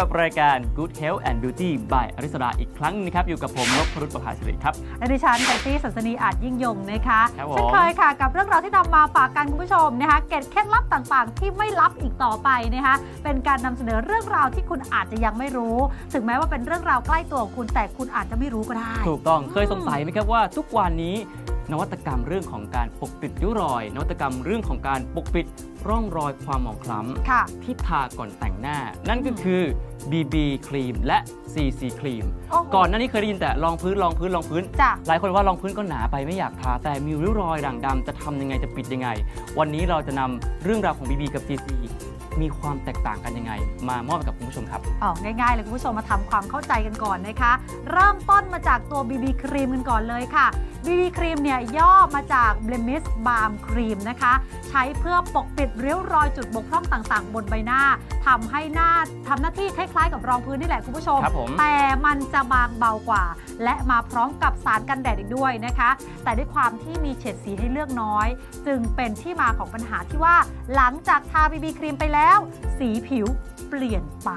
กับรายการ Good Health and Beauty by อริสราอีกครั้งหนึงนะครับ อยู่กับผมนพรุตประภาสิริครับ และดิฉันไก่ตี้สันสนีอาจยิ่งยงนะคะครับผม เช่นเคยค่ะ กับเรื่องราวที่นำมาฝากกันคุณผู้ชมนะคะเกร็ดเคล็ดลับต่างๆ ที่ไม่ลับอีกต่อไปนะคะ เป็นการนำเสนอเรื่องราวที่คุณอาจจะยังไม่รู้ ถึงแม้ว่าเป็นเรื่องราวใกล้ตัวของคุณแต่คุณอาจจะไม่รู้ก็ได้ ถูกต้องเคยสงสัยไหมครับว่าทุกวันนี้ นวัตกรรมเรื่องของการปกปิดริ้วรอย นวัตกรรมเรื่องของการปกปิดร่องรอยความหมองคล้ำค่ะที่ทาก่อนแต่งหน้า นั่นก็คือ BB ครีมและ CC ครีมโอ้โห ก่อนหน้านี้เคยได้ยินแต่รองพื้นรองพื้นรองพื้น จ้ะ หลายคนว่ารองพื้นก็หนาไปไม่อยากทาแต่มีริ้วรอยด่างดำจะทำยังไงจะปิดยังไง วันนี้เราจะนำเรื่องราวของ BB กับ CC มีความแตกต่างกันยังไง มามอบให้กับคุณผู้ชมครับ อ๋อง่ายๆเลยคุณผู้ชมมาทำความเข้าใจกันก่อนนะคะ เริ่มต้นมาจากตัว BB ครีมกันก่อนเลยค่ะ BB ครีมเนี่ยย่อมาจาก Blemish Balm Cream นะคะ ใช้เพื่อปกปิดริ้วรอยจุดบกพร่องต่างๆ บนใบหน้าทำให้หน้าทำหน้าที่คล้ายๆ กับรองพื้นนี่แหละคุณผู้ชม ครับผม แต่มันจะบางเบากว่า และมาพร้อมกับสารกันแดดอีกด้วยนะคะ แต่ด้วยความที่มีเฉดสีให้เลือกน้อย จึงเป็นที่มาของปัญหาที่ว่าหลังจากทา BB ครีมไปแล้วสีผิวเปลี่ยนไป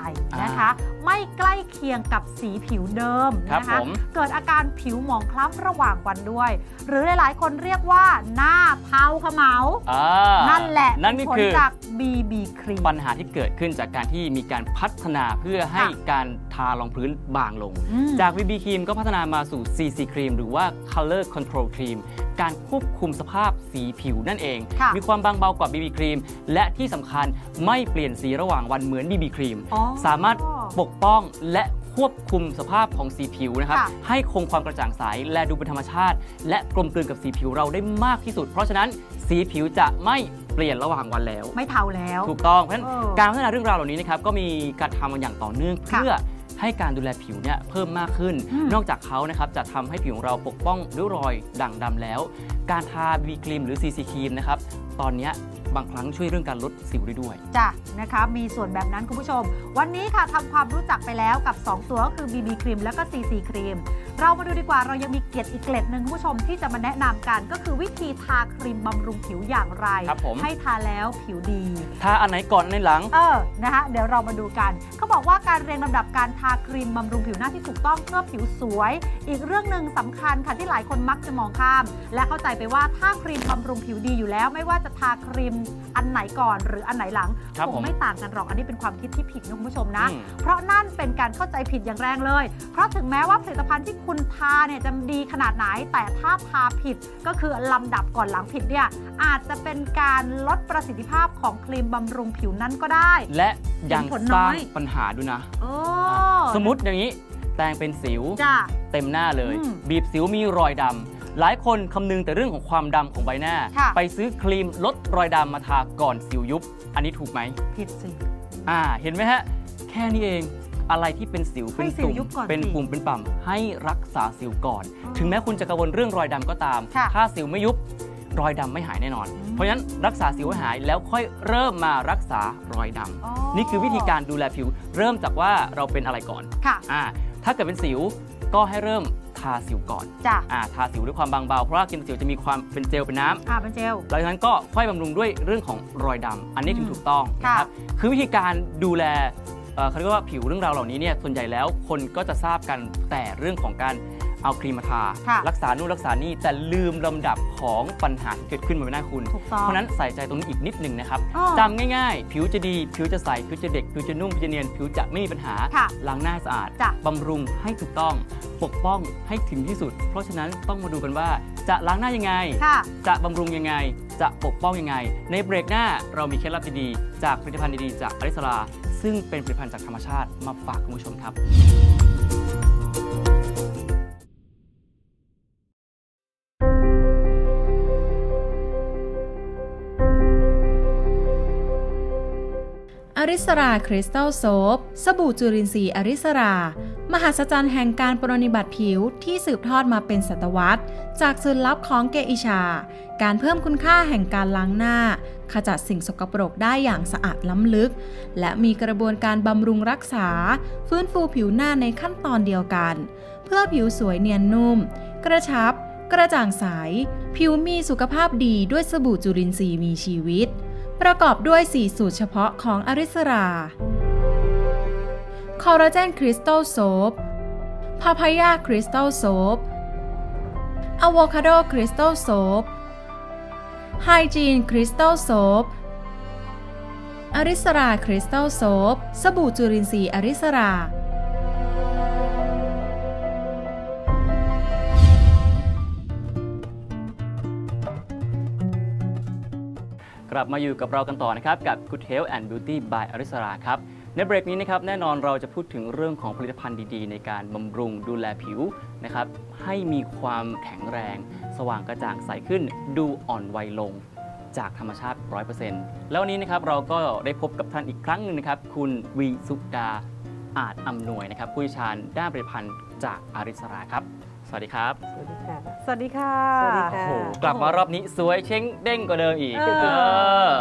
นะคะ ไม่ใกล้เคียงกับสีผิวเดิมครับนะคะผมเกิดอาการผิวหมองคล้ำระหว่างวันด้วย หรือหลายๆ คนเรียกว่าหน้าเทาเขมาอ่านั่นแหละนั่นก็ผลคือจาก BB ครีมปัญหาที่เกิดขึ้นจากการที่มีการพัฒนาเพื่อให้ค่ะการทารองพื้นบางลงอืมจาก BB ครีมก็พัฒนามาสู่ CC ครีมหรือว่า Color Control Cream การควบคุมสภาพสีผิวนั่นเองค่ะมีความบางเบากว่า BB ครีมและที่สำคัญไม่เปลี่ยนสีระหว่างวันเหมือน BB ครีม อ๋อ สามารถปกป้องและควบคุมสภาพของสีผิวนะครับ ค่ะให้คงความกระจ่างใสและดูเป็นธรรมชาติ และกลมกลืนกับสีผิวเราได้มากที่สุด เพราะฉะนั้นสีผิวจะไม่เปลี่ยนระหว่างวันแล้ว ไม่เทาแล้ว ถูกต้องเพราะฉะนั้นเออการพัฒนาเรื่องราวเหล่านี้นะครับก็มีการทำมาอย่างต่อเนื่องค่ะเพื่อให้การดูแลผิวเนี่ยเพิ่มมากขึ้น อืม นอกจากเขานะครับจะทำให้ผิวของเราปกป้องริ้วรอยด่างดำแล้ว การทาบีครีมหรือ CC ครีมนะครับตอนเนี้ย บางครั้งช่วยเรื่องการลดสิวได้ด้วย จ้ะนะคะ มีส่วนแบบนั้นคุณผู้ชม วันนี้ค่ะทำความรู้จักไปแล้วกับ 2 ตัวก็คือ BB ครีมแล้วก็ CC ครีม เรามาดูดีกว่าเรายังมีเกล็ดอีกเกล็ดหนึ่งคุณผู้ชมที่จะมาแนะนำกัน ก็คือวิธีทาครีมบำรุงผิวอย่างไร ครับผม ให้ทาแล้วผิวดีทาอันไหนก่อนอันไหนหลัง เออ นะคะ เดี๋ยวเรามาดูกัน เขาบอกว่าการเรียงลำดับการทาครีมบำรุงผิวหน้าที่ถูกต้องเพื่อผิวสวย อีกเรื่องหนึ่งสำคัญค่ะที่หลายคนมักจะมองข้าม และเข้าใจไปว่าถ้าครีมบำรุงผิวดีอยู่แล้ว ไม่ว่าจะทาครีมอันไหนก่อนหรืออันไหนหลังครับคผม งไม่ต่างกันหรอกอันนี้เป็นความคิดที่ผิดนะคุณผู้ชมนะ อืม เพราะนั่นเป็นการเข้าใจผิดอย่างแรงเลย เพราะถึงแม้ว่าผลิตภัณฑ์ที่คุณทาเนี่ยจะดีขนาดไหน แต่ถ้าทาผิดก็คือลำดับก่อนหลังผิดเนี่ยอาจจะเป็นการลดประสิทธิภาพของครีมบำรุงผิวนั้นก็ได้ และยังเห็นผลสน้ร้าองย ปัญหาด้วยนะ โอ้สมมติอย่างนี้แตงเป็นสิว จ้าเต็มหน้าเลย อืมบีบสิวมีรอยดำ หลายคนคำนึงแต่เรื่องของความดำของใบหน้า ค่ะ ไปซื้อครีมลดรอยดำมาทาก่อนสิวยุบ อันนี้ถูกไหม ผิดสิ อ่า เห็นไหมฮะ แค่นี้เอง อะไรที่เป็นสิวให้เป็นสิวตุ่มยุบก่อนเป็นสิปุ่มเป็นป่ำให้รักษาสิวก่อน อ๋อถึงแม้คุณจะกังวลเรื่องรอยดำก็ตาม ค่ะถ้าสิวไม่ยุบ รอยดำไม่หายแน่นอนอืมเพราะฉะนั้นรักษาสิวให้หายแล้วค่อยเริ่มมารักษารอยดำอ๋อ นี่คือวิธีการดูแลผิว เริ่มจากว่าเราเป็นอะไรก่อน ค่ะ อ่าถ้าเกิดเป็นสิวก็ให้เริ่มทาสิวก่อนจ้าอ่าทาสิวด้วยความบางเบาเพราะว่าครีมสิวจะมีความเป็นเจลเป็นน้ำ อ่าเป็นเจล หลังจากนั้นก็ค่อยบำรุงด้วยเรื่องของรอยดำ อันนี้ถึงอืมถูกต้องค่ะนะครับ คือวิธีการดูแลเอ่อเขาเรียกว่าผิวเรื่องราวเหล่านี้เนี่ย ส่วนใหญ่แล้วคนก็จะทราบกันแต่เรื่องของการ เอาครีมมาทา ค่ะรักษานู่นรักษานี่แต่ลืมลำดับของปัญหาที่เกิดขึ้นบนใบหน้าคุณ ถูกต้องเพราะฉะนั้นใส่ใจตรงนี้อีกนิดหนึ่งนะครับอ้อจำง่ายๆ ผิวจะดีผิวจะใสผิวจะเด็กผิวจะนุ่มผิวจะเนียนผิวจะไม่มีปัญหาค่ะล้างหน้าให้สะอาดจ้ะ บำรุงให้ถูกต้องปกป้องให้ถึงที่สุด เพราะฉะนั้นต้องมาดูกันว่าจะล้างหน้ายังไง ค่ะ จะบำรุงยังไง จะปกป้องยังไง ในเบรกหน้าเรามีเคล็ดลับดีๆ จากผลิตภัณฑ์ดีๆ จากอริสรา ซึ่งเป็นผลิตภัณฑ์จากธรรมชาติมาฝากคุณผู้ชมครับ อริสราคริสตัลโซฟสบู่จุลินทรีย์อริสรา มหัศจรรย์แห่งการปรนนิบัติผิวที่สืบทอดมาเป็นศตวรรษ จากสูตรลับของเกอิชา การเพิ่มคุณค่าแห่งการล้างหน้า ขจัดสิ่งสกปรกได้อย่างสะอาดล้ำลึก และมีกระบวนการบำรุงรักษา ฟื้นฟูผิวหน้าในขั้นตอนเดียวกัน เพื่อผิวสวยเนียนนุ่ม กระชับ กระจ่างใส ผิวมีสุขภาพดีด้วยสบู่จุลินทรีย์มีชีวิต ประกอบด้วย 4 สูตรเฉพาะของอริสราคอลลาเจนคริสตัลโซฟพาพายาคริสตัลโซฟอะโวคาโดคริสตัลโซฟไฮจีนคริสตัลโซฟอริสราคริสตัลโซฟสบู่จุลินทรีย์อริสรา กลับมาอยู่กับเรากันต่อนะครับ กับ Good Health and Beauty by อริสราครับ ในเบรกนี้นะครับแน่นอนเราจะพูดถึงเรื่องของผลิตภัณฑ์ดีๆ ในการบำรุงดูแลผิวนะครับให้มีความแข็งแรง สว่างกระจ่างใสขึ้น ดูอ่อนวัยลงจากธรรมชาติ 100%แล้ววันนี้นะครับเราก็ได้พบกับท่านอีกครั้งหนึ่งนะครับ คุณวีสุดาอาจอำนวยนะครับผู้ชาญด้านผลิตภัณฑ์จากอาริสราครับ สวัสดีครับ สวัสดีค่ะ สวัสดีค่ะ สวัสดีค่ะ โอ้โหกลับมารอบนี้สวยเช้งเด้งกว่าเดิมอีกเออ เออ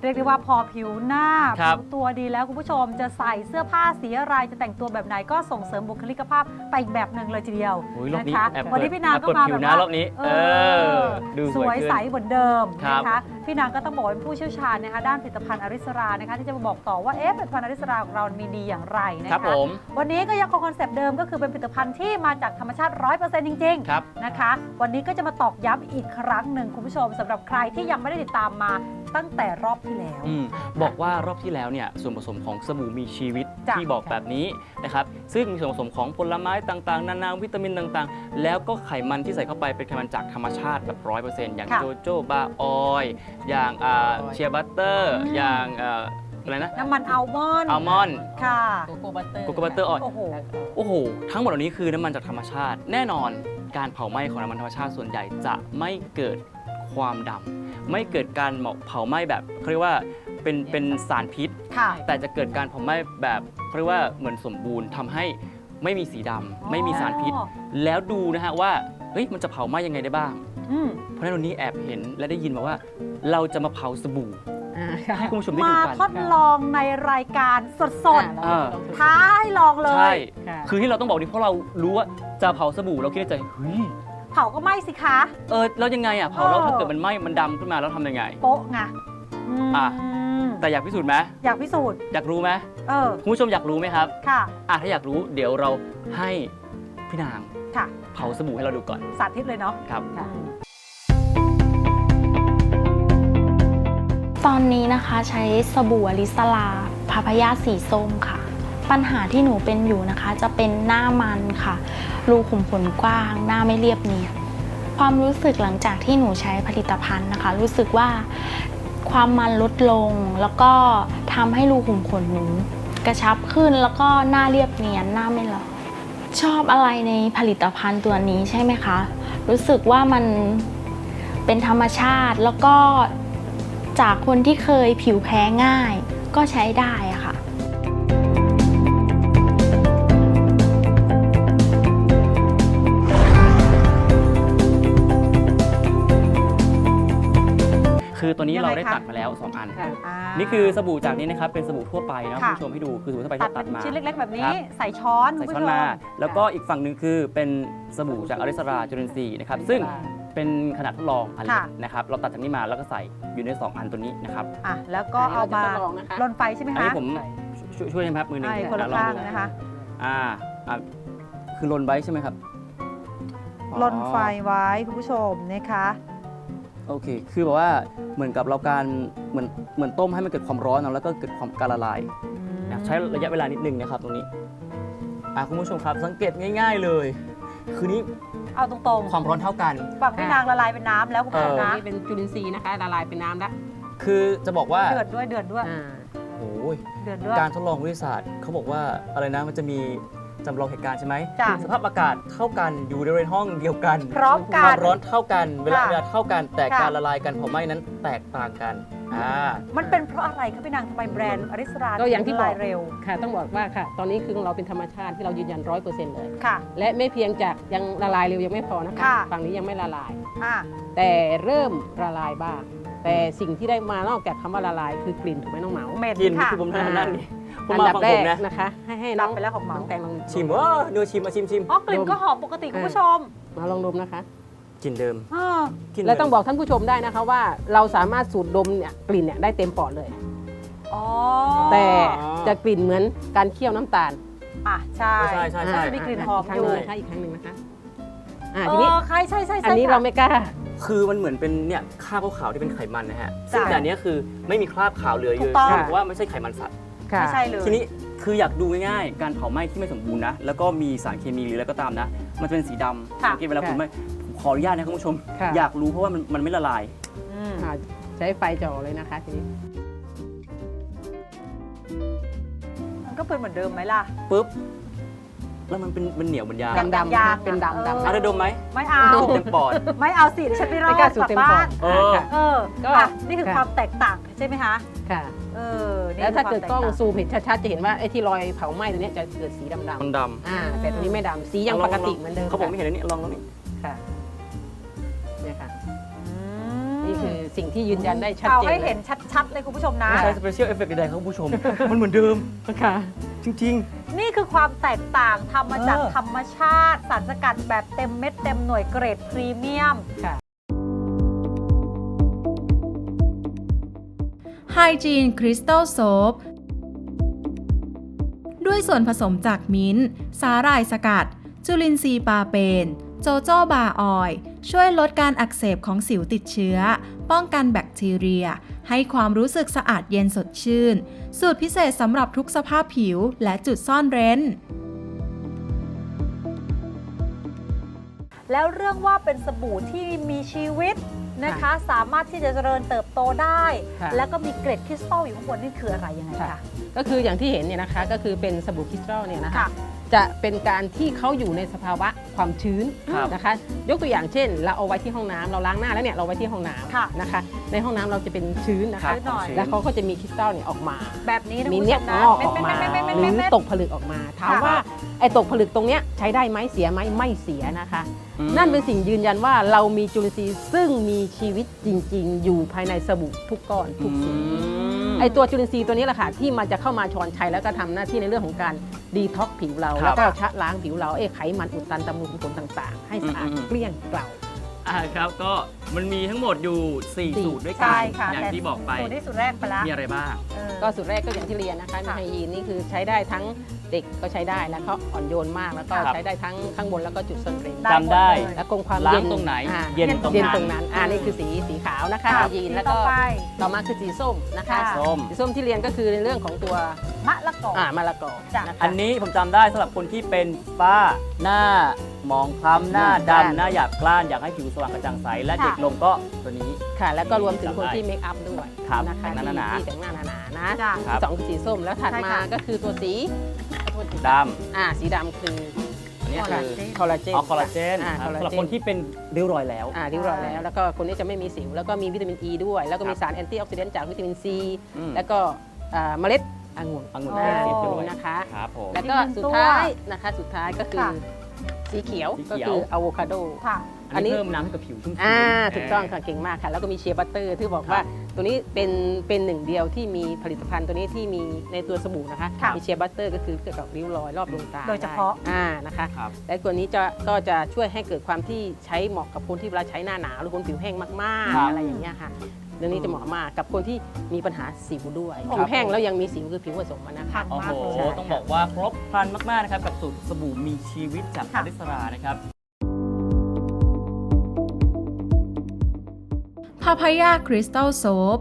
เรียกได้ว่าพอผิวหน้าครับ ผิวตัวดีแล้วคุณผู้ชมจะใส่เสื้อผ้าสีอะไรจะแต่งตัวแบบไหนก็ส่งเสริมบุคลิกภาพไปอีกแบบหนึ่งเลยทีเดียวโอ้ยรอบนะนี้คะแอบวันเปิดนี้พี่นางแอบก็เปิดมาผิแบวบนะว่ารอบนี้ เอเออดูสสวยวยขึ้น ใสเหมือนเดิมครับ นะคะ พี่นางก็ต้องบอกว่าเป็นผู้เชี่ยวชาญนะคะด้านผลิตภัณฑ์อริสรานะคะที่จะมาบอกต่อว่าเอ๊ะผลิตภัณฑ์อริสราของเรามีดีอย่างไรนะคคะรับผมวันนี้ก็ยังคงคอนเซปต์เดิมก็คือเป็นผลิตภัณฑ์ที่มาจากธรรมชาติ 100%จริง ๆ ครับ นะคะ วันนี้ก็จะมาตอกย้ำอีกครั้งหนึ่งคุณผู้ชมสำหรับใครที่ยังไม่ได้ติดตามมาตั้งแต่รอบที่แล้ว อืมบอกว่ารอบที่แล้วเนี่ยส่วนผสมของสบู่มีชีวิตจ้ะที่บอกแบบนี้นะครับซึ่งมีส่วนผสมของผลไม้ต่างๆ นานาวิตามินต่างๆ แล้วก็ไขมันที่ใส่เข้าไปเป็นไขมันจากธรรมชาติแบบร้อยเปอร์เซ็นต์อย่างค่ะโจโจบาออยล์อย่างอ่าเชียร์บัตเตอร์อืมอย่างอ่าอะไรนะ น้ำมันอัลมอนด์อัลมอนด์ ค่ะโกโก้บัตเตอร์โกโก้บัตเตอร์ออยล์ โอ้โห โอ้โห ทั้งหมดเหล่านี้คือน้ำมันจากธรรมชาติ แน่นอนการเผาไหม้ของน้ำมันธรรมชาติส่วนใหญ่จะไม่เกิดความดำไม่เกิดการเผาไหม้แบบเขาเรียกว่าเป็นเป็นสารพิษ ค่ะ แต่จะเกิดการเผาไหม้แบบเขาเรียกว่าเหมือนสมบูรณ์ทำให้ไม่มีสีดำไม่มีสารพิษอ๋อแล้วดูนะฮะว่าเฮ้ยมันจะเผาไหม้ยังไงได้บ้าง อืมเพราะฉะนั้นวันนี้แอบเห็นและได้ยินมาว่า เราจะมาเผาสบู่อ่าค่ะให้คุณผู้ชมได้มาดูกันทดลองในรายการสดเออๆท้าให้ลองเลใช่ ย ค่ะคือที่เราต้องบอกนี่เพราะเรารู้ว่าจะเผาสบู่เราคิดในใจเฮ้ยเผาก็ไหม่สิคะ เออแล้วยังไงอะเผาแล้วเออ ถ้าเกิดมันไหม้มันดำขึ้นมาแล้วทำยังไง โป๊ะไงอืมอะ แต่อยากพิสูจน์ไหมอยากพิสูจน์ อยากรู้ไหมเออ คุณผู้ชมอยากรู้ไหมครับค่ะ อะถ้าอยากรู้เดี๋ยวเราให้พี่นางค่ะ เผาสบู่ให้เราดูก่อนสาธิตเลยเนาะครับอืมตอนนี้นะคะใช้สบู่อลิสลาพาพายาสีส้มค่ะ ปัญหาที่หนูเป็นอยู่นะคะ จะเป็นหน้ามันค่ะ รูขุมขนกว้าง หน้าไม่เรียบเนียนความรู้สึกหลังจากที่หนูใช้ผลิตภัณฑ์นะคะ รู้สึกว่าความมันลดลง แล้วก็ทำให้รูขุมขนหนูกระชับขึ้นแล้วก็หน้าเรียบเนียนหน้าไม่หลอก ชอบอะไรในผลิตภัณฑ์ตัวนี้ใช่ไหมคะ รู้สึกว่ามันเป็นธรรมชาติแล้วก็จากคนที่เคยผิวแพ้ง่าย ก็ใช้ได้อะค่ะคือตัวนี้ยังไงเราได้คะตัดมาแล้ว 2 อันค่ะอ่า นี่คือสบู่จากนี้นะครับเป็นสบู่ทั่วไปนะคุณค่ะผู้ชมให้ดูคือสบู่ทั่วไปตัดที่เป็ตัดนมาชิ้นเล็กๆแบบคนี้รับใส่ช้อนคุใส่ณผู้ช้ชอนมมา แล้วก็อีกฝั่งหนึ่งคือเป็นสบู่จากอริสราจุลินทรีย์นะครับซึ่งเป็นขนาดทดลองอันเล็กค่ะนะครับเราตัดจากนี้มาแล้วก็ใส่อยู่ใน 2 อันตัวนี้นะครับอะแล้วก็เอามาอันนี้เราจะทดลองนะคะลนไฟใช่ไหมอันคะนี้ผมช่วยช่วยได้ไหมครับมือหนึ่งใช่คนละอ่ลองข้างดูนะคะอ่าอ่าคือลนไว้ใช่ไหมครับอ๋อลนไฟไว้คุณผู้ชมนะคะ โอเค คือแบบว่าเหมือนกับเราการเหมือนเหมือนต้มให้มันเกิดความร้อนเนอะแล้วก็เกิดความการละลายนะใช้ระยะเวลานิดนึงนะครับตรงนี้อะคุณผู้ชมครับสังเกตง่าย ๆเลย คือนี้เอาตรงความร้อนเท่ากัน ๆฝั่งพี่นางละลายเป็นน้ำแล้วคุณผู้ชมเออนะนี่เป็นจุลินทรีย์นะคะละลายเป็นน้ำแล้วคือจะบอกว่าเดือดด้วยเดือดด้วยอ่า โอ้ย เดือดด้วยการทดลองวิทยาศาสตร์เขาบอกว่าอะไรนะมันจะมี จำลองเหตุการณ์ใช่ไหมจ้ะสภาพอากาศเท่ากันอยู่ในห้องเดียวกันพร้อมคกัวานมร้อนเท่ากันเวลาค่ะเวลาเท่ากัน แต่ค่ะ การละลายกันเผาไหม้นั้นแตกต่างกันอ่า มันเป็นเพราะอะไรคะพี่นางทำไมแบรนด์อริสราก็อย่างที่ละบอลากยเร็วค่ะ ต้องบอกว่าค่ะ ตอนนี้คือของเราเป็นธรรมชาติที่เรายืนยันร้อยเปอร์เซ็นต์เลย ค่ะ และไม่เพียงจากยังละลายเร็วยังไม่พอนะคะ ค่ะ ฝั่งนี้ยังไม่ละลาย อะแต่เริ่มละลายบ้าง แต่สิ่งที่ได้มานอกจากคำว่าละลายคือกลิ่นถูกไหมน้องเหมา เหม็นกินค่ะ คือผมทำนั่นนี่ผม อันมาดับฟังแรผมกนะนะคะ ให้ให้รัน้บองไปแล้วของเหมาน้องแตงลองชิมเออเนื้อชิมมาชิมชิมอ๋อกลิ่นก็หอมปกติคุณผู้ชม มาลองดมนะคะกลินเดิมเออกลินและเดิมต้องบอกท่านผู้ชมได้นะคะว่า เราสามารถสูดดมเนี่ยกลิ่นเนี่ยได้เต็มปอดเลยอ๋อแต่จะกลิ่นเหมือนการเคี่ยวน้ำตาลอะใช่ใช่ใช่ใช่จะมีกลิ่นหอมกครั้องหยู่นึ่งนะคะอีกครั้งหนึ่งนะคะอ่าเอทีนี้อใช่ใช่ใช่ใช่อันนี้ค่ะเราไม่กล้าคือมันเหมือนเป็นเนี่ยคราบขาวๆที่เป็นไขมันนะฮะจ้ะซึ่งแต่อันเนี้ยคือไม่มีคราบขาวเหลืออถูยู่กต้องเพราะว่าไม่ใช่ไขมันสัตว์ ค่ะ ไม่ใช่เลย ทีนี้คืออยากดูง่ายๆ การเผาไหม้ที่ไม่สมบูรณ์นะ แล้วก็มีสารเคมีหรืออะไรก็ตามนะ มันจะเป็นสีดำค่ะสังเกตเวลาคุณไม่ผมขออนุญาตนะคุณผู้ชม ค่ะ อยากรู้เพราะว่ามันมันไม่ละลาย อืมอ่าใช้ไฟจ่อเลยนะคะทีนี้ มันก็เป็นเหมือนเดิมไหมล่ะ ปุ๊บ แล้วมันเป็นมันเหนียวเหมือนยางยังดำๆยางนะเป็นเออดำๆอะได้ดมไหมไม่เอาสูบเต็มปอด ไม่เอาสิเดี๋ยวฉันไม่รอไม่ดกล้าสูกบลับเต็มบ้าปอนดเออ ค่ะ เออก็อะนี่คือค่ะ ความแตกต่างใช่ไหมคะ ค่ะ เออนี่แล้วถ้าคืเกิดควมกล้องแตต่าซูมเห็นชัดๆ จะเห็นว่าไอ้ที่รอยเผาไหม้ตัวเนี้ยจะเกิดสีดำมันดๆอ่าแต่ตัวนี้ไม่ดำสียังลปองกลองติเหมือนเดิมำเขาบอกไม่เห็นอันนี้ลองลองนี่ สิ่งที่ยืนยันได้ชัดเอาเจนให้เห็นชัดๆเลยคุณผู้ชมนะ ไม่ใช่สเปเชียลเอฟเฟกต์ใดๆครับคุณผู้ชม มันเหมือนเดิม ค่ะ จริง นี่คือความแตกต่างทำมาจากเออ ธรรมชาติสารสกัดแบบเต็มเม็ดเต็มหน่วยเกรดพรีเมียมค่ะ Hygiene Crystal Soap ด้วยส่วนผสมจากมิ้นท์สาหร่ายสกัด จุลินทรีย์ปาเปน โจโจบาออยล์ช่วยลดการอักเสบของสิวติดเชื้อ ป้องกันแบคทีเรีย ให้ความรู้สึกสะอาดเย็นสดชื่น สูตรพิเศษสำหรับทุกสภาพผิวและจุดซ่อนเร้น แล้วเรื่องว่าเป็นสบู่ที่มีชีวิตนะคะ สามารถที่จะเจริญเติบโตได้ ค่ะ แล้วก็มีเกร็ดคริสตัลอยู่ข้างบนนี่คืออะไรยังไงค่ะ คะ ก็คืออย่างที่เห็นเนี่ยนะคะก็คือเป็นสบู่คริสตัลเนี่ยนะคะ ค่ะ จะเป็นการที่เขาอยู่ในสภาวะความชื้นครับนะคะ ยกตัวอย่างเช่น เราเอาไว้ที่ห้องน้ำเราล้างหน้าแล้วเนี่ยเราไว้ที่ห้องน้ค่ะำนะคะ ในห้องน้ำเราจะเป็นชื้นนะครัคะ บ หน่อย แล้วเขาก็จะมีคริสตัลเนี่ยออกมา แบบนี้นะมีคุณผู้เนี่ชยมนะงอกออกมาเม็ดๆๆๆๆๆหรือตกผลึกออกมาถามค่ะ ว่าไอ้ตกผลึกตรงเนี้ยใช้ได้ไหมเสียไหมไม่เสียนะคะ อืม นั่นเป็นสิ่งยืนยันว่าเรามีจุลินทรีย์ซึ่งมีชีวิตจริง ๆ อยู่ภายในสบู่ทุกก้อนทุกสี ไอตัวจุลินทรีย์ตัวนี้แหละค่ะที่มันจะเข้ามาชอนชัยแล้วก็ทำหน้าที่ในเรื่องของการดีท็อกผิวเรา ครับแล้วก็ชะล้างผิวเราไอ้ไขมันอุดตันตำรุงผลต่าง ๆ ให้สะอาดอืมอืมเกลี้ยงเกล่า อ่าครับก็มันมีทั้งหมดอยู่สี่4สูตรด้วยกัใช่นค่ะอย่างแต่ที่บอกไปสูตรที่สูตรแรกไปแล้วมีอะไรบ้าง เออ ก็สูตรแรกก็อย่างที่เรียนนะคะค่ะ ไฮยีนนี่คือใช้ได้ทั้งเด็กก็ใช้ได้แล้วก็อ่อนโยนมากแล้วก็ครับ ใช้ได้ทั้งข้างบนแล้วก็จุดซ่อนเร้นได้จำได้ หมเลย และคงความล้างเย็นตรงไหน อ่าเย็นตรงนั้นเย็นตรงนั้นอ่านี่คือสีสีขาวนะคะค่ะไฮยีนสีแล้วต่ก็อไป ต่อมาคือสีส้มนะคะค่ะ ส้ม สีส้มที่เรียนก็คือในเรื่องของตัวมะละกออ อ่ามะละกอจ้ะ นะคะ อันนี้ผมจำได้สำหรับคนที่เป็นฝ้าหน้าห มองคล้ำหน้าหน้าดำหน้าหยาบกร้านอยากให้ผิวสว่างกระจ่างใส และค่ะเด็กลงก็ตัวนี้ ค่ะ แล้วก็รวมถึงคนจำได้ที่เมคอัพด้วยครับนะคะแต่งหน้าหนาที่ที่แต่งหน้าหนาๆนะจ้ะครับสองคือสีส้มแล้วถัดใช่มาค่ะ ก็คือตัวสีดอ่าสีดำคือำอันนี้คอลคืลาอเจนคอลลาเจนออคอลลาเจนอ่าคครับอลลาสำหรับเจนคนที่เป็นริ้วรอยแล้ว อ่าริ้วรอยแล้ว แล้วก็คนนี้จะไม่มีสิว แล้วก็มีวิตามินอ e ีด้วย แล้วก็มีครับสารแอนตี้ออกซิเดนต์จากวิตามินซีอืม แล้วก็อ่าเมล็ดองุ่นองุ่นอ๋อแป้งสีด้วยนะคะ ครับผม แล้วก็อีกหนึ่งสุดตัวท้ายนะคะ สุดท้ายก็คือค่ะ สีเขียวสีก็เขียว คืออะโวคาโด ค่ะ อันนี้ เพิ่มน้ำให้กับผิวชุ่มชื้นอ่าถูกต้องค่ะเก่งมากค่ะ แล้วก็มีเชียร์บัตเตอร์ที่บอกว่าตัวนี้เป็นเป็นหนึ่งเดียวที่มีผลิตภัณฑ์ตัวนี้ที่มีในตัวสบู่นะคะค่ะมีเชียร์บัตเตอร์ก็คือเกี่ยวกับริ้วรอยรอบดวงตาโดยเฉพาะ ได้อ่านะคะครับ และตัวนี้จะก็จะช่วยให้เกิดความที่ใช้เหมาะกับคนที่เวลาใช้หน้าหนาวหรือคนผิวแห้งมากครับ ๆอะไรอย่างเงี้ยค่ะ เรื่องนี้จะเหมาะมากกับคนที่มีปัญหาสิวด้วยครับผิวแห้งแล้วยังมีสิวคือผิวผสมอะนะคะค่ะโอ้โหมากเลยต้องบอกว่าครบครันมาก ๆ นะครับ กับสูตรสบู่มีชีวิตจากค่ะอริสรานะครับ พาพายาคริสตัลโซฟ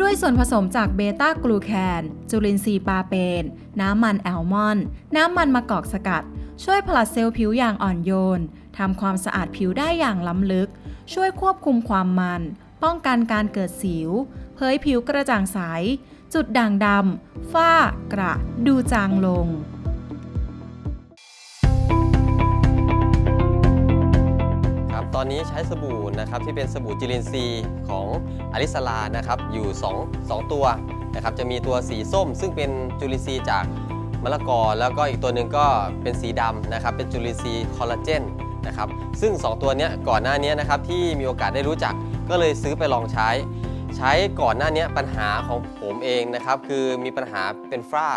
ด้วยส่วนผสมจากเบต้ากลูแคน จุลินทรีย์ปาเปน น้ำมันแอลมอนด์น้ำมันมะกอกสกัด ช่วยผลัดเซลล์ผิวอย่างอ่อนโยน ทำความสะอาดผิวได้อย่างล้ำลึก ช่วยควบคุมความมัน ป้องกันการเกิดสิว เผยผิวกระจ่างใส จุดด่างดำ ฝ้า กระ ดูจางลง ครับ ตอนนี้ใช้สบู่นะครับที่เป็นสบู่จิลินทรีของอลิสลานะครับอยู่ 2 2 ตัวนะครับจะมีตัวสีส้ม ซึ่งเป็นจุลินทรีย์จากมะละกอ แล้วก็อีกตัวหนึ่งก็เป็นสีดำนะครับเป็นจุลินทรีย์คอลลาเจนนะครับซึ่ง 2 ตัวนี้ก่อนหน้านี้นะครับที่มีโอกาสได้รู้จัก ก็เลยซื้อไปลองใช้ ใช้ก่อนหน้านี้ปัญหาของผมเองนะครับ คือมีปัญหาเป็นฝ้า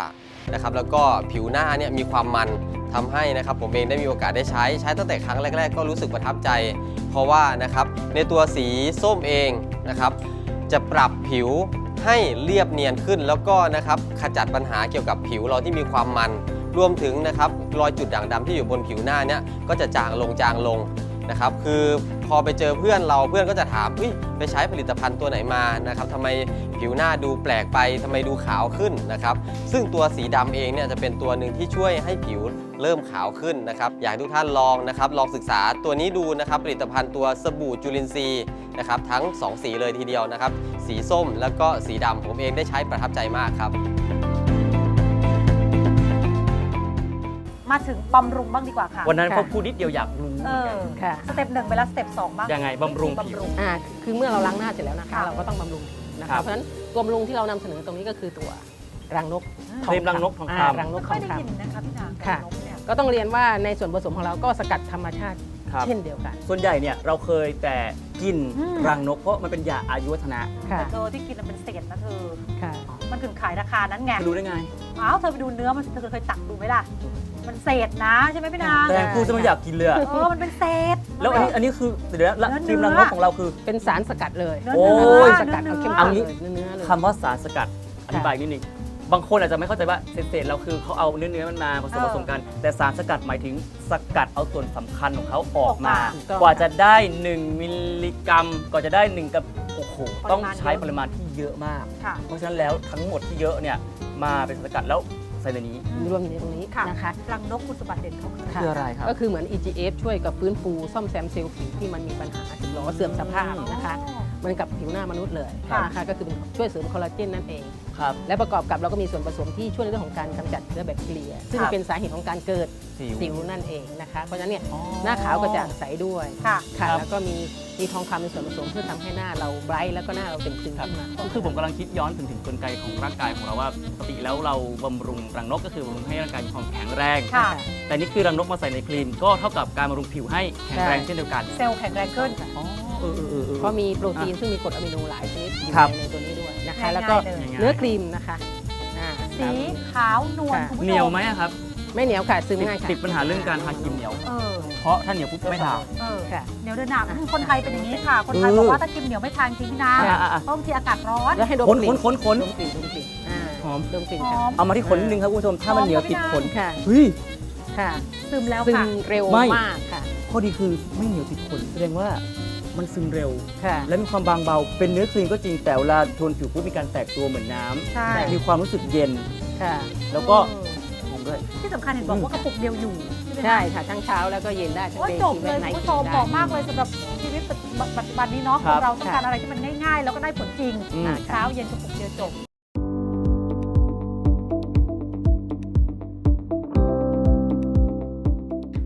นะครับ แล้วก็ผิวหน้าเนี่ยมีความมันทำให้นะครับผมเองได้มีโอกาสได้ใช้ใช้ตั้งแต่ครั้งแรก ๆ ก็รู้สึกประทับใจ เพราะว่านะครับในตัวสีส้มเองนะครับ จะปรับผิวให้เรียบเนียนขึ้น แล้วก็นะครับขจัดปัญหาเกี่ยวกับผิวเราที่มีความมัน รวมถึงนะครับรอยจุดด่างดำที่อยู่บนผิวหน้าเนี่ยก็จะจางลงจางลง นะครับคือพอไปเจอเพื่อนเราเพื่อนก็จะถามเฮ้ยไปใช้ผลิตภัณฑ์ตัวไหนมานะครับทำไมผิวหน้าดูแปลกไปทำไมดูขาวขึ้นนะครับซึ่งตัวสีดำเองเนี่ยจะเป็นตัวหนึ่งที่ช่วยให้ผิวเริ่มขาวขึ้นนะครับอยากให้ทุกท่านลองนะครับลองศึกษาตัวนี้ดูนะครับผลิตภัณฑ์ตัวสบู่จุลินทรีย์นะครับทั้ง 2 สีเลยทีเดียวนะครับสีส้มแล้วก็สีดำผมเองได้ใช้ประทับใจมากครับ มาถึงบำรุงบ้างดีกว่าค่ะวันนั้นค่ะพอพูดนิดเดียวอยากรู้เออค่ะ สเต็ปหนึ่งไปแล้วสเต็ปสองบ้างยังไงบำรุงผิวอ่าคือเมื่อเราล้างหน้าเสร็จแล้วนะคะค่ะเราก็ต้องบำรุงผิวนะครัคะบเพราะฉะนั้นตัวบำรุงที่เรานำเสนอตรงนี้ก็คือตัวรังนกครีมรังนกทองคำารังนไม่กทค่ออยงได้คยินนะคะพี่นางค่ะนกเนี่ยำก็ต้องเรียนว่าในส่วนผสมของเราก็สกัดธรรมชาติครับ เช่นเดียวกันส่วนใหญ่เนี่ยเราเคยแต่กินรังนกเพราะมันเป็นยาอายุวัฒนะค่ะแต่เธอที่กินมันเป็นเศษนะเธอ ค่ะ มันถึงขายราคานั้นไงรู้ได้ไง อ้าวเธอไปดูเนื้อมันเธอเคยตักดูไหมล่ะ มันเศษนะใช่ไหมพี่นางแต่พูดจะไม่อยากกินเลยอะเออมันเป็นเศษ แล้วอันนี้อันนี้คือเดี๋ยวนะเนื้อ ครีมรังนกของเราคือ เป็นสารสกัดเลยเนื้อโอ้เนื้ยอสกัดเนื้เอาอเข้มเนื้อข้นเลยเนื้อๆเลยคำว่าสารสกัดอธิบายนิดนึงบางคนอาจจะไม่เข้าใจว่าเศษๆเราคือเขาเอาเนื้อเนื้อๆมันมาผสมผสมกัน แต่สารสกัดหมายถึงสกัดเอาส่วนสำคัญของเขาออกมาถูกต้องกว่าจะได้ 1 มิลลิกรัมกว่าจะได้1กับโอ้โหต้องใช้ปริมาณที่เยอะมาก ค่ะ เพราะฉะนั้นแล้วทั้งหมดที่เยอะเนี่ยมาเป็นสารสกัดแล้ว ใส่ในนี้ รวมอยู่ในตรงนี้ค่ะนะคะ รังนกคุณสมบัติเด่นเขาคืออะไรคืออะไรครับ ก็คือเหมือน EGF ช่วยกับฟื้นฟูซ่อมแซมเซลล์ผิวที่มันมีปัญหาสึกหรอเสื่อมสภาพนะคะ เหมือนกับผิวหน้ามนุษย์เลยค่ะ นะคะก็คือเป็นช่วยเสริมคอลลาเจนนั่นเอง ครับ และประกอบกับเราก็มีส่วนผสมที่ช่วยในเรื่องของการกำจัดเชื้อแบคทีเรีย ซึ่งครับ เป็นสาเหตุของการเกิดสิว สิวนั่นเองนะคะ เพราะฉะนั้นเนี่ยอ๋อหน้าขาวกระจ่างใสด้วยค่ะ ค่ะ ครับ แล้วก็มีมีทองคำเป็นส่วนผสมเพื่อทำให้หน้าเราไบรท์แล้วก็หน้าเราเป็นตึงครับขึ้นมา ก็คือผมกำลังคิดย้อนถึงถึงกลไกของร่างกายของเราว่าปกติแล้วเราบำรุงรังนกก็คือบำรุงให้ร่างกายมีความแข็งแรง ค่ะ แต่นี่คือรังนกมาใส่ในครีมก็เท่ากับการบำรุงผิวให้แข็งแรงใช่ เช่นเดียวกันเซลล์แข็งแรงขึ้น อ๋อเออเออเออเออเพราะมีโปรตีนซึ่งมีกรดอะมิโนหลายชนิดอยู่ครับ ในตัวนี้ด้วย นะคะง่ายๆแล้วก็เลยง่ายๆเนื้อครีมนะคะอ่าสีขาวนวลค่ะคุณผู้ชมเหนียวไหมอะครับไม่เหนียวค่ะซึมติดง่ายค่ะ ติดปัญหาเรื่องการทาครีมเหนียว เออ เพราะถ้าเหนียวปุ๊บไม่ทา เออค่ะเหนียวเดินหนักคนไทยเป็นอย่างนี้ค่ะ คนไทยเออบอกว่าถ้ากินเหนียวไม่ทานจริงพี่นะอะอะอะเพราะบางทีอากาศร้อน แล้วให้ดมค้นกลิ่ค้นค้นค้นดมกลิ่นดมกลิ่นอ่าหอม ดมกลิ่นหค่ะอม เอามาที่ขนนิดนึงครับคุณผู้ชมถ้ามันเหนียวติดขนค่ะเฮ้ย ค่ะซึมแล้วซึมค่ะ เร็วไม่ มากค่ะ ข้อดีคือไม่เหนียวติดขนแสดงว่า มันซึมเร็ว ค่ะ และมีความบางเบา เป็นเนื้อครีมก็จริงแต่เวลาโดนผิวปุ๊บมีการแตกตัวเหมือนน้ำใช่มีความรู้สึกเย็น ค่ะแล้วก็หอมด้วย ที่สำคัญเห็นบอกว่ากระปุกเดียวอยู่ใช่ไหมคะใช่ค่ะทั้งเช้าแล้วก็เย็นได้ทั้งว่าเดย์จบครีมเลยและไนคุณท์ผู้ชมได้เหมาะมากเลยสำหรับชีวิตปัจจุบันนี้เนาะครับเราต้องการอะไรที่มันง่ายๆ แล้วก็ได้ผลจริงอืมอะเช้าเย็นกระปุกเดียวจบ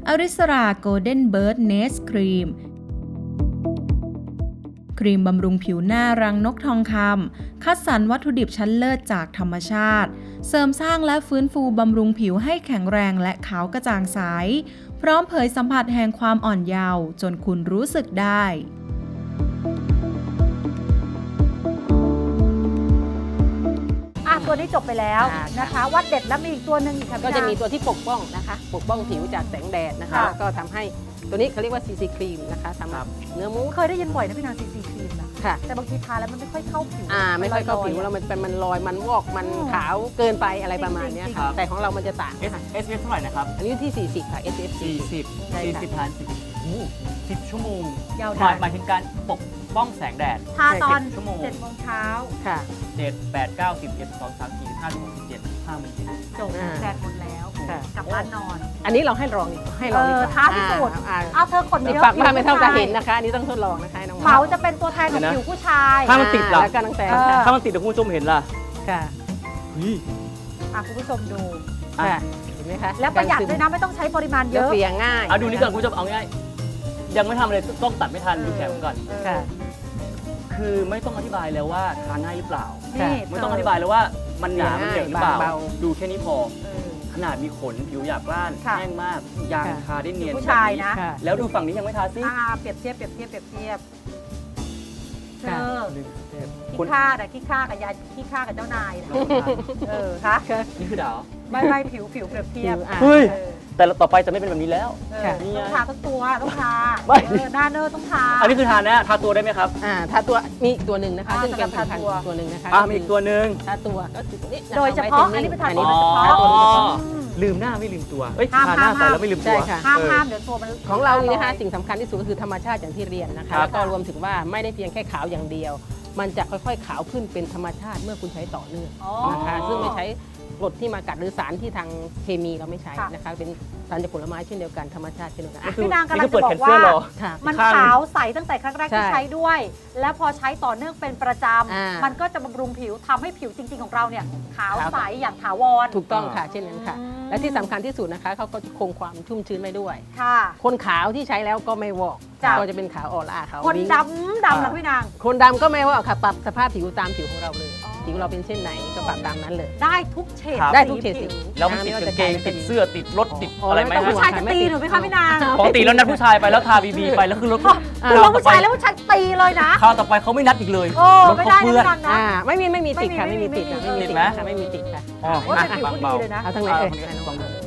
อริสราโกลเด้นเบิร์ดเนสครีม ครีมบำรุงผิวหน้ารังนกทองคำคัดสรรวัตถุดิบชั้นเลิศจากธรรมชาติ เสริมสร้างและฟื้นฟูบำรุงผิวให้แข็งแรงและขาวกระจ่างใส พร้อมเผยสัมผัสแห่งความอ่อนเยาว์จนคุณรู้สึกได้อะตัวนี้จบไปแล้วอ่านะคะ วัดเด็ดแล้วมีอีกตัวหนึ่งอีกค่ะก็จะมีพี่นางตัวที่ปกป้องนะคะ ปกป้องผิวจากแสงแดดนะคะ ค่ะ แล้วก็ทำให้ ตัวนี้เขาเรียกว่าซีซีครีมนะคะทำครับเนื้อมูสเคยได้ยินบ่อยนะพี่นางซีซีครีมนะค่ะ แต่บางทีทาแล้วมันไม่ค่อยเข้าผิวอ่าไม่ค่อยเข้าผิวลแล้วมันเป็นมันลอยมันวอกมันอืมขาวเกินไปอะไรประมาณเนี้ยจริงๆค่ะแต่ของเรามันจะต่าง S S S เท่าไหร่นะครับ อันนี้ที่ 40 ค่ะ SPF 40ใช่ค่ะ40ทาน10อู้10 ชั่วโมงยาวหมายนานหมายถึงการปกป้องแสงแดดทาตอนชั่วโมงเจ็ดโมงเช้าค่ะ7 8 9 10 11 12 13 14 15 16 17 5โมงเย็นจบอ่าแดดหมดแล้ว ค่ะกลับบ้านนอน อันนี้เราให้ลองดีกว่าให้ลองดีกเอว่าอท้าพิสูจน์ อ่าเอาเธอขนอ่าเยอะปากว่าไม่เท่าจะผิวผู้ชยเห็นนะคะ อันนี้ต้องทดลองนะคะให้น้องเหมาจะเป็นตัวแทนของเดี๋ยวนะ ผิวผู้ชาย ถ้ามันติดล่ะ แล้วก็น้องแตงเออค่ะถ้ามันติดเดี๋ยวคุณผู้ชมเห็นล่ะค่ะเฮ้ย อะคุณผู้ชมดู อะ ค่ะเห็นไหมคะแล้วประหยัดด้วยนะไม่ต้องใช้ปริมาณเยเยอะอะเกลี่ยง่ายเอาดูนี่ก่อนคุณผู้ชมเอาง่ายยังไม่ทำเลยต้องตัดไม่ทันดูแขนผมก่อนค่ะ คือไม่ต้องอธิบายแล้วว่าทานง่ายหรือเปล่า นี่ ไม่ต้องอธิบายแล้วว่ามันหนามันเหนียวหรือเปล่าเบา ดูแค่นี้พอ เออ ขนาดมีขนผิวหยาบกร้านค่ะแห้งมากยางค่ะทาได้เนียนผู้ชายนะ ค่ะแล้วดูฝั่งนี้ยังไม่ทาซิอ่าเปรียบเทียบเปรียบเทียบเปรียบเทียบเธค่ะอลืมเทปขี้คุณข้าแต่ขี้ข้ากับยายขี้ข้ากับเจ้านายนะเออคะค่ะนี่คือดาวใบใบผิวผิวเปรียบเทียบผิวอะ เฮ้ย ออ แต่ต่อไปจะไม่เป็นแบบนี้แล้ว เออค่ะนี่ไงต้องทาทั้งตัวต้องทาไม่ เออหน้าเนอร์ต้องทา อันนี้คือทานนะทาตัวได้ไหมครับอ่าถ้าตัวมีอีกตัวหนึ่งนะคะอ่าซึ่งเป็นผสำหรับลิตภัณฑ์ทาตัว ตัวหนึ่งนะคะอ่ามีอีกตัวหนึ่งถ้าตัวก็คือตัวนี้นคโดยเฉพาะไวท์อันนี้เป็นทา อั ตัวอ๋อโดยเฉพาะทาตัวโดยเฉพาะ ลืมหน้าไม่ลืมตัวเอ้ยห้ามทาหน้าห้าม ใส่แล้วไม่ลืมตัวใช่ค่ะ ห้ามเออห้ามเดี๋ยวตัวมันของเรานี่นะคะลอยสิ่งสำคัญที่สุดก็คือธรรมชาติอย่างที่เรียนนะคะครับ แล้วก็รวมถึงว่าไม่ได้เพียงแค่ขาวอย่างเดียว มันจะค่อยๆขาวขึ้นเป็นธรรมชาติเมื่อคุณใช้ต่อเนื่องอ๋อ นะคะซึ่งไม่ใช้ กรดที่มากัดหรือสารที่ทางเคมีเราไม่ใช้ค่ะ นะคะ เป็นสารจากผลไม้เช่นเดียวกันธรรมชาติเช่นเดียวกันอะพี่นางกำลังนี่คือเปิดจะบอกแขนเสื้อว่ารอค่ะ มันข้างหนึ่งขาวใสตั้งแต่ครั้งแรกที่ใช่ใช้ด้วย แล้วพอใช้ต่อเนื่องเป็นประจอ่าำมันก็จะบำรุงผิวทำให้ผิวจริง ๆ ของเราเนี่ย ขาวครับ ใสอย่างถาวร ถูกต้องค่ะ เช่นนั้นค่ะ อืม และที่สำคัญที่สุดนะคะเขาก็จะคงความชุ่มชื้นไว้ด้วย ค่ะ คนขาวที่ใช้แล้วก็ไม่วอกจ้ะ ก็จะเป็นขาวออร่าขาวคนวิ้ง ดำดำนะพี่นาง คนดำก็ไม่วอกค่ะปรับสภาพผิวตามผิวของเราเลย อ๋อ ผิวเราเป็นเช่นไหนก็ปรับตามนั้นเลย ได้ทุกเฉดครับ ได้ทุกเฉดสีผิวแล้วมันติดกางเกงติดเสื้อติดรถติดอะไรไหมต้งฮะห่วงผู้ชายจะตีหนูไหมคะพี่นางปกติแล้วนัดผู้ชายไปแล้วทาบีบีไปแล้วคือรถพอคือว่าผู้ชายแล้วผู้ชายตีเลยนะคราวต่อไปเขาไม่นัดอีกเลยโอ้รถไม่เขาได้นะเพื่อน พี่นางนะ อ่าไม่มีไม่มีติดค่ะไม่ไม่มีมีติดค่ะไม่ไม่มีมีติติดดไหมค่ะไม่มีติดค่ะอ๋อว่าเป็นผิวผู้ดีเลยนะ เอาทางไหนเอ่ยฟังดู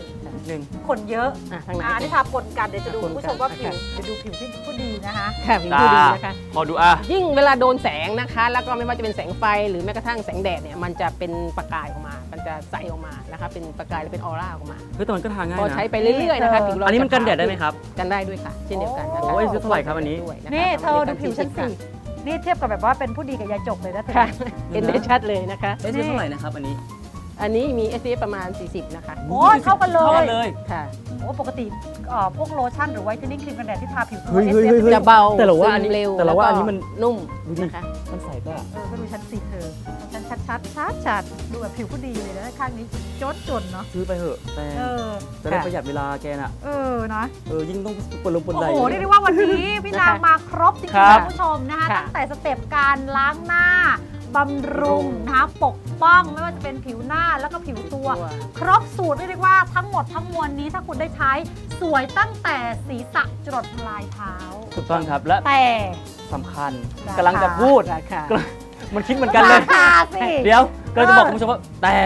หนึ่งขนเยอะอะทางไหน อ่านี่ทาปนกันเดี๋ยวจะดูปนกันคุณผู้ชมว่าผิวค่ะ เดี๋ยวดูผิวที่ผู้ดีนะคะค่ะผิวผู้ดีนะคะพอดูอะ ยิ่งเวลาโดนแสงนะคะ แล้วก็ไม่ว่าจะเป็นแสงไฟหรือแม้กระทั่งแสงแดดเนี่ยมันจะเป็นประกายออกมา มันจะใสออกมานะคะ เป็นประกายและเป็นออร่าออกมา เฮ้ยแต่มันก็ทาง่ายพอนะ ใช้ไปเรื่อยๆนะคะผิวเราอันนี้มันกันแดดได้ไหมครับ กันได้ด้วยค่ะ เช่นเดียวกันนะคะโอ้ยซื้อเท่าไหร่ครับอันนี้ ด้วยะคะนี่เธอดูผิวฉันสินี่เทียบกับแบบว่าเป็นผู้ดีกับยายจกเลยนะเธอ ค่ะเห็นได้ชัดเลยนะคะ เอ๊ะซื้อเท่าไหร่นะครับอันนี้ อันนี้มี SPF ประมาณ 40 นะคะ โอ้ยเข้ากันเลเท่ากันยเลย ค่ะ โอ้ปกติเอ่อพวกโลชั่นหรือไวท์เทนนิ่งครีมกันแดดที่ทาผิวเฮ้ยเฮ้ยเฮ้ยเฮ้ย จะเบาแต่เราว่าอันนี้ซึมเร็วแต่เราว่าอันนี้มันแล้วก็นุ่มดูดินะคะมันใสป่ะเออก็ดูชั้นสีเธอชั้นชัดชัดชัดชัดดูแบบผิวผู้ดีเลยนะข้างนี้จดจนเนาะซื้อไปเถอะแต่เออ จะได้ค่ะประหยัดเวลาแกน่ะเออนะเออยิ่งต้องปนลงปนโอ้ไหล โหเรียกได้ว่าวันนี้ พี่นางมาครบจริงครัๆบคุณผู้ชมนะคะค่ะตั้งแต่สเต็ปการล้างหน้า บำรุงนะคะปกป้องไม่ว่าจะเป็นผิวหน้าแล้วก็ผิวตัว ครบสูตรเรียกว่าทั้งหมดทั้งมวลนี้ถ้าคุณได้ใช้สวยตั้งแต่ศีรษะจรดปลายเท้า ถูกต้องครับและแต่สำคัญราคากำลังจะพูด ราคา มันคิดเหมือนกันเลย ราคาสิ เดี๋ยวก็จะบอกเออคุณผู้ชมว่าแต่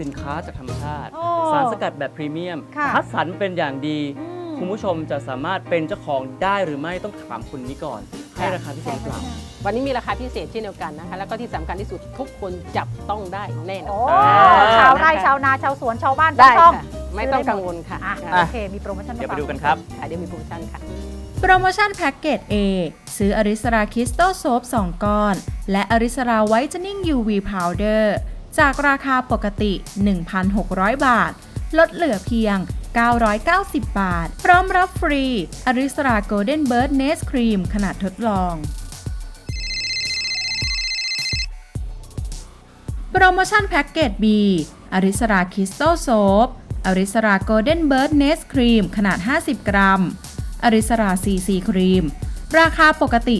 สินค้าจากธรรมชาติ โอ้สารสกัดแบบพรีเมียมค่ะ คัดสรรเป็นอย่างดี อืม คุณผู้ชมจะสามารถเป็นเจ้าของได้หรือไม่ต้องถามคุณนี้ก่อน ให้ราคาพิเศษหรือเปล่า วันนี้มีราคาพิเศษเช่นเดียวกันนะคะ แล้วก็ที่สำคัญที่สุดทุกคนจับต้องได้แน่นโอ้อนอ่าชาวไร่ชาวนาชาวสวนชาวบ้านได้ชาวช่องค่ะไม่ต้องกังวลค่ะอะอะโอเคมีโปรโมชั่นมาเดี๋ยวไปฝากดูกันครับ ค่ะเดี๋ยวมีโปรโมชั่นค่ะ โปรโมชั่นแพ็กเกจ A ซื้ออริสราคริสตัลโซฟ2 ก้อน และอริสราไวท์เจนิ่ง UV Powder จากราคาปกติ 1,600 บาท ลดเหลือเพียง 990 บาท พร้อมรับฟรีอริสรา Golden Bird Nest Cream ขนาดทดลอง โปรโมชั่นแพ็กเกจ B อริสราคริสโตโซฟอริสราโกลเด้นเบิร์ดเนสครีมขนาด 50 กรัม อริสราซีซีครีม ราคาปกติ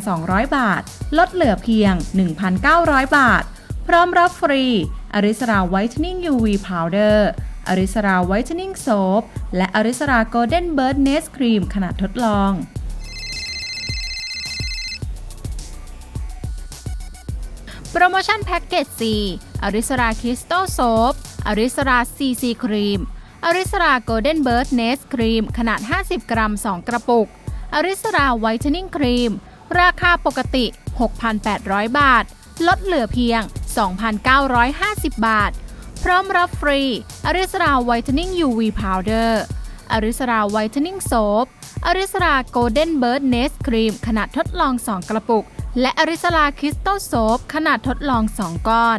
4,200 บาท ลดเหลือเพียง 1,900 บาท พร้อมรับฟรี อริสราไวท์เทนนิ่ง UV Powder อริสราไวท์เทนนิ่งโซฟและอริสราโกลเด้นเบิร์ดเนสครีมขนาดทดลอง โปรโมชั่นแพ็กเกจ C อริสราคริสตัลโซฟอริสราซีซีครีม อริสราโกลเด้นเบิร์ดเนสครีม ขนาด 50 กรัม 2 กระปุก อริสราไวท์เทนนิ่งครีม ราคาปกติ 6,800 บาท ลดเหลือเพียง 2,950 บาท พร้อมรับฟรี อริสราไวท์เทนนิ่ง UV Powder อริสราไวท์เทนนิ่งโซฟอริสราโกลเด้นเบิร์ดเนสครีม ขนาดทดลอง 2 กระปุก และอริสราคริสตัลโซฟขนาดทดลอง 2 ก้อน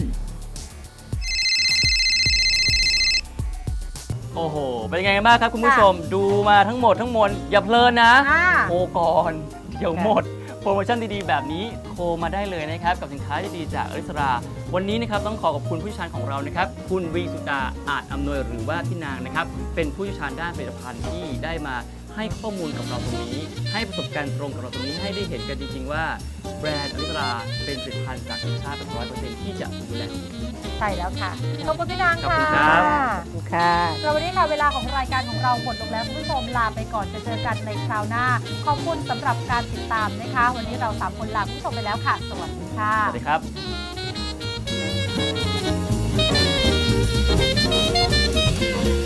โอ้โห เป็นยังไงกันบ้างครับคุณผู้ชม ดูมาทั้งหมดทั้งมวลอย่าเพลินนะ อ่าโทรก่อนเดี๋ยวหมด โปรโมชั่นดีๆ แบบนี้โทรมาได้เลยนะครับ กับสินค้าดีๆจากอริสรา วันนี้นะครับต้องขอขอบคุณผู้เชี่ยวชาญของเรานะครับ คุณวีสุดาอาจอำนวยหรือว่าพี่นางนะครับ เป็นผู้เชี่ยวชาญด้านผลิตภัณฑ์ที่ได้มา ให้ข้อมูลกับเราตรงนี้ ให้ประสบการณ์ตรงกับเราตรงนี้ให้ได้เห็นกันจริง ๆ ว่าแบรนด์อลิตราเป็นสินค้าจากธรรมชาติร้อยเปอร์เซ็นต์ที่จะดูแล ใช่แล้วค่ะ ขอบคุณพี่นางค่ะขอบคุณค่ะ เราวันนี้ค่ะเวลาของรายการของเราหมดลงแล้วคุณผู้ชมลาไปก่อนจะเจอกันในคราวหน้า ขอบคุณสำหรับการติดตามนะคะ วันนี้เราสามคนลาคุณผู้ชมไปแล้วค่ะ สวัสดีค่ะ สวัสดีครับ Thank you.